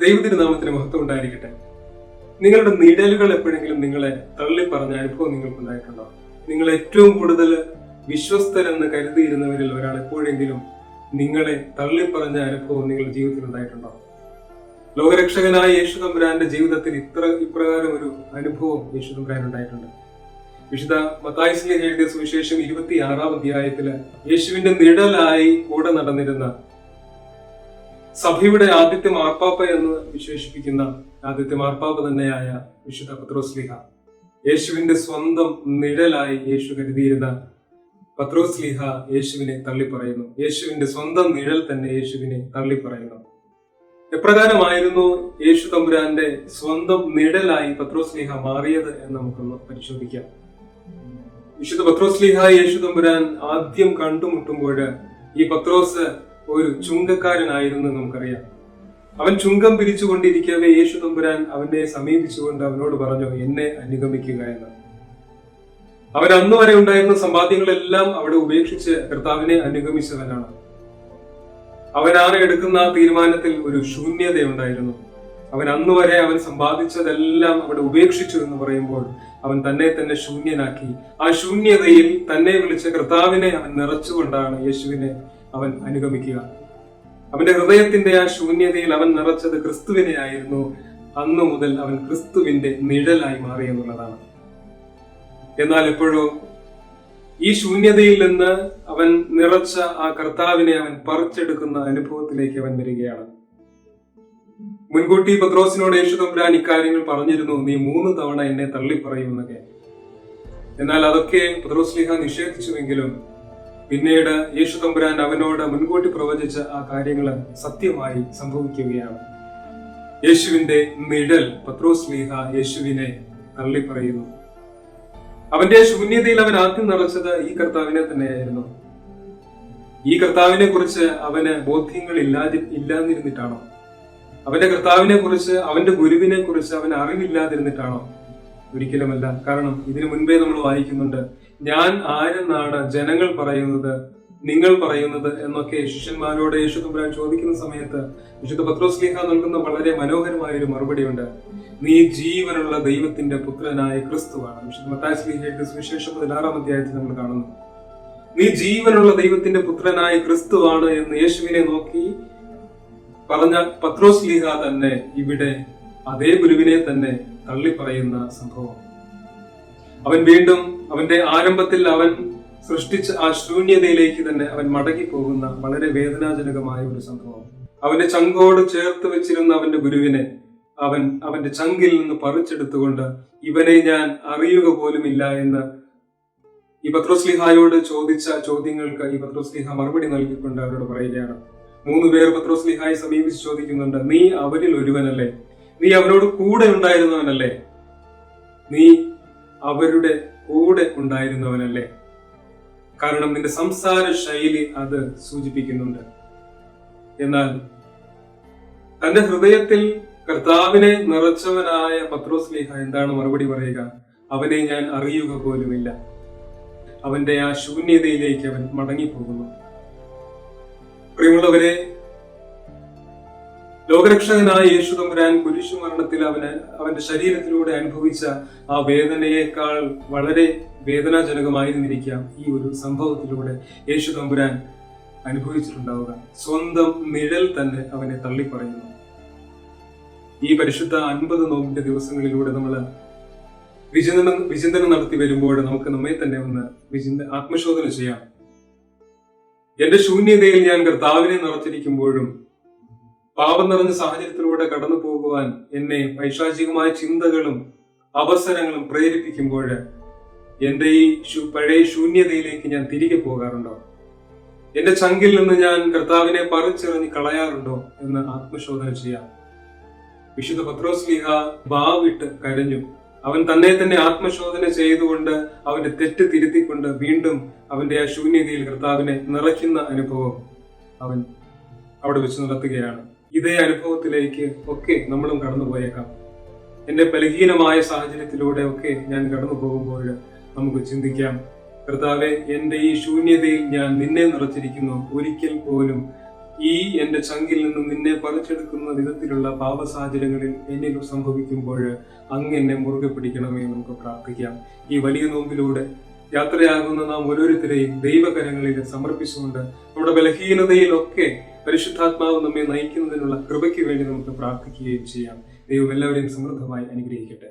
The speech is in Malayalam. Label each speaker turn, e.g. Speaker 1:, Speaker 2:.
Speaker 1: ദൈവത്തിന്റെ നാമത്തിന് മഹത്വം ഉണ്ടായിരിക്കട്ടെ. നിങ്ങളുടെ നിഴലുകൾ എപ്പോഴെങ്കിലും നിങ്ങളെ തള്ളി പറഞ്ഞ അനുഭവം നിങ്ങൾക്കുണ്ടായിട്ടുണ്ടോ? നിങ്ങൾ ഏറ്റവും കൂടുതൽ വിശ്വസ്തരെന്ന് കരുതിയിരുന്നവരിൽ ഒരാൾ എപ്പോഴെങ്കിലും നിങ്ങളെ തള്ളി പറഞ്ഞ അനുഭവം നിങ്ങളുടെ ജീവിതത്തിൽ ഉണ്ടായിട്ടുണ്ടോ? ലോകരക്ഷകനായ യേശു തമ്പുരാന്റെ ജീവിതത്തിൽ ഇത്ര ഇപ്രകാരം ഒരു അനുഭവം യേശു തമ്പുരാൻ ഉണ്ടായിട്ടുണ്ട്. വിശുദ്ധ മത്തായിസിലെ എഴുതിയ സുവിശേഷം ഇരുപത്തി ആറാം അധ്യായത്തിൽ യേശുവിന്റെ നിഴലായി കൂടെ നടന്നിരുന്ന സഭയുടെ ആദ്യത്തെ മാർപ്പാപ്പ എന്ന് വിശേഷിപ്പിക്കുന്ന ആദ്യത്തെ മാർപ്പാപ്പ തന്നെയായ വിശുദ്ധ പത്രോസ്ലിഹ യേശുവിന്റെ സ്വന്തം നിഴലായി യേശു കരുതിയിരുന്ന പത്രോസ്ലിഹ യേശുവിനെ തള്ളിപ്പറയുന്നു. യേശുവിന്റെ സ്വന്തം നിഴൽ തന്നെ യേശുവിനെ തള്ളിപ്പറയുന്നു. എപ്രകാരമായിരുന്നു യേശു തമ്പുരാന്റെ സ്വന്തം നിഴലായി പത്രോസ്ലിഹ മാറിയത് എന്ന് നമുക്കൊന്ന് പരിശോധിക്കാം. വിശുദ്ധ പത്രോസ്ലിഹ യേശു തമ്പുരാൻ ആദ്യം കണ്ടുമുട്ടുമ്പോൾ ഈ പത്രോസ് ഒരു ചുങ്കക്കാരനായിരുന്നു നമുക്കറിയാം. അവൻ ചുങ്കം പിരിച്ചുകൊണ്ടിരിക്കവേ യേശു തമ്പുരാൻ അവനെ സമീപിച്ചുകൊണ്ട് അവനോട് പറഞ്ഞു എന്നെ അനുഗമിക്കുക എന്ന്. അവൻ അന്ന് വരെ ഉണ്ടായിരുന്ന സമ്പാദ്യങ്ങളെല്ലാം അവിടെ ഉപേക്ഷിച്ച് കർത്താവിനെ അനുഗമിച്ചവനാണ്. അവനാണ് എടുക്കുന്ന തീരുമാനത്തിൽ ഒരു ശൂന്യതയുണ്ടായിരുന്നു. അവൻ അന്ന് വരെ അവൻ സമ്പാദിച്ചതെല്ലാം അവിടെ ഉപേക്ഷിച്ചു എന്ന് പറയുമ്പോൾ അവൻ തന്നെ തന്നെ ശൂന്യനാക്കി. ആ ശൂന്യതയിൽ തന്നെ വിളിച്ച കർത്താവിനെ അവൻ നിറച്ചുകൊണ്ടാണ് യേശുവിനെ അവൻ അനുഗമിക്കുക. അവന്റെ ഹൃദയത്തിന്റെ ആ ശൂന്യതയിൽ അവൻ നിറച്ചത് ക്രിസ്തുവിനെ ആയിരുന്നു അന്നു മുതൽ അവൻ ക്രിസ്തുവിന്റെ നിഴലായി മാറി എന്നുള്ളതാണ്. എന്നാൽ എപ്പോഴോ ഈ ശൂന്യതയിൽ നിന്ന് അവൻ നിറച്ച ആ കർത്താവിനെ അവൻ പറിച്ചെടുക്കുന്ന അനുഭവത്തിലേക്ക് അവൻ വരികയാണ്. മുൻകൂട്ടി പത്രോസിനോട് യേശു തമ്പുരാൻ ഇക്കാര്യങ്ങൾ പറഞ്ഞിരുന്നു നീ മൂന്ന് തവണ എന്നെ തള്ളിപ്പറയുമെന്നൊക്കെ എന്നാൽ അതൊക്കെ പത്രോസ്ലിഹ നിഷേധിച്ചുവെങ്കിലും പിന്നീട് യേശു തമ്പുരാൻ അവനോട് മുൻകൂട്ടി പ്രവചിച്ച ആ കാര്യങ്ങൾ സത്യമായി സംഭവിക്കുകയാണ്. യേശുവിന്റെ നിഴൽ പത്രോസ്ലിഹ യേശുവിനെ തള്ളിപ്പറയുന്നു. അവന്റെ ശൂന്യതയിൽ അവൻ ആദ്യം നിറച്ചത് ഈ കർത്താവിനെ തന്നെയായിരുന്നു. ഈ കർത്താവിനെ കുറിച്ച് അവന് ബോധ്യങ്ങൾ ഇല്ലാതി ഇല്ലാതിരുന്നിട്ടാണോ? അവന്റെ കർത്താവിനെ കുറിച്ച് അവന്റെ ഗുരുവിനെ കുറിച്ച് അവന് അറിവില്ലാതിരുന്നിട്ടാണോ? ഒരിക്കലുമല്ല. കാരണം ഇതിനു മുൻപേ നമ്മൾ വായിക്കുന്നുണ്ട് ഞാൻ ആരെന്നാണ് ജനങ്ങൾ പറയുന്നത് നിങ്ങൾ പറയുന്നത് എന്നൊക്കെ ശിഷ്യന്മാരോട് യേശു തമ്പുരാൻ ചോദിക്കുന്ന സമയത്ത് വിശുദ്ധ പത്രോസ്ലിഹ നൽകുന്ന വളരെ മനോഹരമായ ഒരു മറുപടിയുണ്ട്. നീ ജീവനുള്ള ദൈവത്തിന്റെ പുത്രനായ ക്രിസ്തുവാണ്. വിശുദ്ധ മത്താസ്ലിഹയുടെ സുവിശേഷം പതിനാറാം അധ്യായത്തിൽ നമ്മൾ കാണുന്നു. നീ ജീവനുള്ള ദൈവത്തിന്റെ പുത്രനായ ക്രിസ്തുവാണ് എന്ന് യേശുവിനെ നോക്കി പറഞ്ഞ പത്രോസ്ലിഹ തന്നെ ഇവിടെ അതേ ഗുരുവിനെ തന്നെ തള്ളിപ്പറയുന്ന സംഭവം. അവൻ വീണ്ടും അവന്റെ ആരംഭത്തിൽ അവൻ സൃഷ്ടിച്ച ആ ശൂന്യതയിലേക്ക് തന്നെ അവൻ മടങ്ങി പോകുന്ന വളരെ വേദനാജനകമായ ഒരു സംഭവം. അവന്റെ ചങ്കോട് ചേർത്ത് വെച്ചിരുന്ന അവന്റെ ഗുരുവിനെ അവൻ അവന്റെ ചങ്കിൽ നിന്ന് പറിച്ചെടുത്തുകൊണ്ട് ഇവനെ ഞാൻ അറിയുക പോലുമില്ല എന്ന് ഈ പത്രോസ്ലിഹായോട് ചോദിച്ച ചോദ്യങ്ങൾക്ക് ഈ പത്രോസ്ലിഹ മറുപടി നൽകിക്കൊണ്ട് അവരോട് പറയുകയാണ്. മൂന്ന് പേർ പത്രോസ്ലിഹായെ സമീപിച്ച് ചോദിക്കുന്നുണ്ട് നീ അവരിൽ ഒരുവനല്ലേ? നീ അവനോട് കൂടെ ഉണ്ടായിരുന്നവനല്ലേ? നീ അവരുടെ കൂടെ ഉണ്ടായിരുന്നവനല്ലേ? കാരണം നിന്റെ സംസാര ശൈലി അത് സൂചിപ്പിക്കുന്നുണ്ട്. എന്നാൽ തന്റെ ഹൃദയത്തിൽ കർത്താവിനെ നിറച്ചവനായ പത്രോസ്ലിഹ എന്താണ് മറുപടി പറയുക? അവനെ ഞാൻ അറിയുക പോലുമില്ല. അവന്റെ ആ ശൂന്യതയിലേക്ക് അവൻ മടങ്ങിപ്പോകുന്നു. പ്രിയമുള്ളവരെ ലോകരക്ഷകനായ യേശു തമ്പുരാൻ കുരിശു മരണത്തിൽ അവന് അവന്റെ ശരീരത്തിലൂടെ അനുഭവിച്ച ആ വേദനയേക്കാൾ വളരെ വേദനാജനകമായിരുന്നിരിക്കാം ഈ ഒരു സംഭവത്തിലൂടെ യേശു തമ്പുരാൻ അനുഭവിച്ചിട്ടുണ്ടാവുക. സ്വന്തം നിഴൽ തന്നെ അവനെ തള്ളിപ്പറയുന്നു. ഈ പരിശുദ്ധ അൻപത് നോമ്പിന്റെ ദിവസങ്ങളിലൂടെ നമ്മൾ വിചിന്തനം വിചിന്തനം നടത്തി വരുമ്പോൾ നമുക്ക് നമ്മെ തന്നെ ഒന്ന് വിചിന്ത ആത്മശോധന ചെയ്യാം. എന്റെ ശൂന്യതയിൽ ഞാൻ കർത്താവിനെ നിറച്ചിരിക്കുമ്പോഴും പാപം നിറഞ്ഞ സാഹചര്യത്തിലൂടെ കടന്നു പോകുവാൻ എന്നെ പൈശാചികമായ ചിന്തകളും അവസരങ്ങളും പ്രേരിപ്പിക്കുമ്പോൾ എന്റെ ഈ പഴയ ശൂന്യതയിലേക്ക് ഞാൻ തിരികെ പോകാറുണ്ടോ? എന്റെ ചങ്കിൽ നിന്ന് ഞാൻ കർത്താവിനെ പറിച്ചെറിഞ്ഞ് കളയാറുണ്ടോ എന്ന് ആത്മശോധന ചെയ്യാം. വിശുദ്ധ പത്രോസ്ലിഹ ബാവിട്ട് കരഞ്ഞു. അവൻ തന്നെ തന്നെ ആത്മശോധന ചെയ്തുകൊണ്ട് അവന്റെ തെറ്റ് തിരുത്തിക്കൊണ്ട് വീണ്ടും അവന്റെ ആ ശൂന്യതയിൽ കർത്താവിനെ നിറയ്ക്കുന്ന അനുഭവം അവൻ അവിടെ വെച്ച് നടത്തുകയാണ്. ഇതേ അനുഭവത്തിലേക്ക് ഒക്കെ നമ്മളും കടന്നു പോയേക്കാം എന്റെ ബലഹീനമായ സാഹചര്യത്തിലൂടെ ഒക്കെ ഞാൻ കടന്നു പോകുമ്പോൾ നമുക്ക് ചിന്തിക്കാം. കർത്താവെ എന്റെ ഈ ശൂന്യതയിൽ ഞാൻ നിന്നെ നിറച്ചിരിക്കുന്നു. ഒരിക്കൽ പോലും ഈ എന്റെ ചങ്കിൽ നിന്നും നിന്നെ പറിച്ചെടുക്കുന്ന വിധത്തിലുള്ള പാപ സാഹചര്യങ്ങളിൽ എന്നിൽ സംഭവിക്കുമ്പോൾ അങ്ങ് എന്നെ മുറുകെ പിടിക്കണമേ നമുക്ക് പ്രാർത്ഥിക്കാം. ഈ വലിയ നോമ്പിലൂടെ യാത്രയാകുന്ന നാം ഓരോരുത്തരെയും ദൈവകരങ്ങളിൽ സമർപ്പിച്ചുകൊണ്ട് നമ്മുടെ ബലഹീനതയിലൊക്കെ പരിശുദ്ധാത്മാവ് നമ്മെ നയിക്കുന്നതിനുള്ള കൃപയ്ക്ക് വേണ്ടി നമുക്ക് പ്രാർത്ഥിക്കുകയും ചെയ്യാം. ദൈവം എല്ലാവരെയും സമൃദ്ധമായി അനുഗ്രഹിക്കട്ടെ.